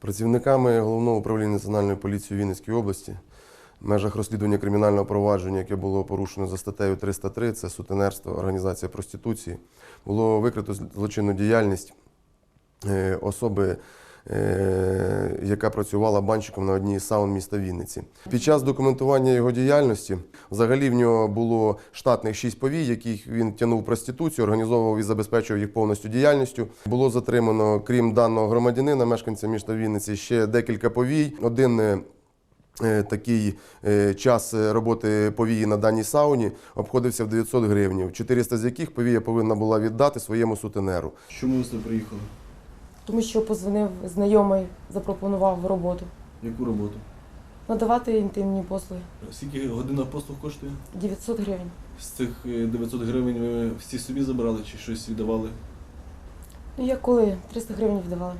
Працівниками головного управління національної поліції Вінницької області в межах розслідування кримінального провадження, яке було порушено за статтею 303, це сутенерство, організація проституції, було викрито злочинну діяльність е, особи, е, яка працювала банщиком на одній із саун міста Вінниці. Під час документування його діяльності взагалі в нього було штатних шість повій, яких він тягнув проституцію, організовував і забезпечував їх повністю діяльністю. Було затримано, крім даного громадянина, мешканця міста Вінниці, ще декілька повій. Один е, е, такий е, час роботи повії на даній сауні обходився в 900 гривень, 400 з яких повія повинна була віддати своєму сутенеру. Чому ви сюди приїхали? Тому що позвонив знайомий, запропонував роботу. Яку роботу? Надавати інтимні послуги. Скільки година послуг коштує? 900 гривень. З цих е, 900 гривень ви всі собі забрали чи щось віддавали? Ну як коли? 300 гривень віддавали.